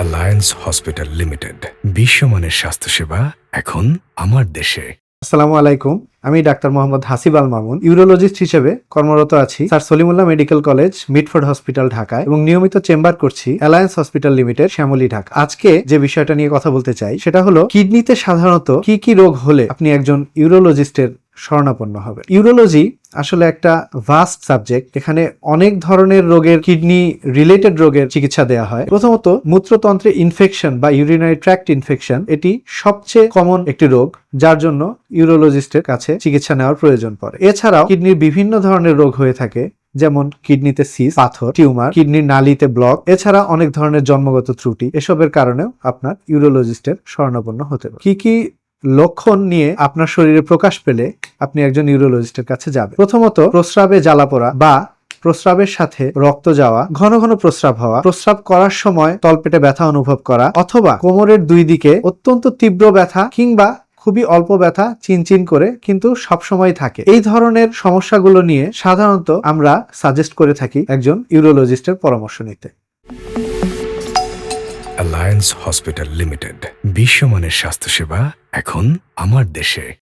Alliance hospital limited বিশ্বমানের স্বাস্থ্যসেবা এখন আমার দেশে। আসসালামু আলাইকুম, আমি ডাক্তার মোহাম্মদ হাসিব আল মামুন, ইউরোলজিস্ট হিসেবে কর্মরত আছি sir Salimullah medical college Mitford hospital ঢাকায়, এবং নিয়মিত চেম্বার করছি Alliance hospital limited Shyamoli Dhaka. আজকে যে বিষয়টা নিয়ে কথা বলতে চাই, সেটা হলো, কিডনিতে সাধারণত কি কি রোগ হলে আপনি একজন ইউরোলজিস্টের শরণাপন্ন হবে। ইউরোলজি আসলে একটা ভাস্ট সাবজেক্ট এখানে অনেক ধরনের রোগের কিডনি রিলেটেড রোগের চিকিৎসা দেওয়া হয়। প্রথমত, মূত্রতন্ত্রে ইনফেকশন বা ইউরিনারি ট্র্যাক্ট ইনফেকশন এটি সবচেয়ে কমন একটি রোগ, যার জন্য ইউরোলজিস্টের কাছে চিকিৎসা নেওয়ার প্রয়োজন পড়ে। এছাড়াও কিডনির বিভিন্ন ধরনের রোগ হয়ে থাকে, যেমন কিডনিতে সিস পাথর টিউমার কিডনির নালিতে ব্লক এছাড়া অনেক ধরনের জন্মগত ত্রুটি, এসবের কারণেও আপনার ইউরোলজিস্টের শরণাপন্ন হতে পারে। কি কি লক্ষণ নিয়ে আপনার শরীরে প্রকাশ পেলে আপনি একজন ইউরোলজিস্টের কাছে যাবেন। প্রথমত, প্রস্রাবে জ্বালা পোড়া বা প্রস্রাবের সাথে রক্ত যাওয়া, ঘন ঘন প্রস্রাব হওয়া, প্রস্রাব করার সময় তলপেটে ব্যথা অনুভব করা অথবা কোমরের দুই দিকে অত্যন্ত তীব্র ব্যথা কিংবা খুবই অল্প ব্যথা চিনচিন করে কিন্তু সবসময় থাকে। এই ধরনের সমস্যাগুলো নিয়ে সাধারণত আমরা সাজেস্ট করে থাকি একজন ইউরোলজিস্টের পরামর্শ নিতে। অ্যালায়েন্স হসপিটাল লিমিটেড বিশ্বমানের স্বাস্থ্যসেবা এখন আমার দেশে।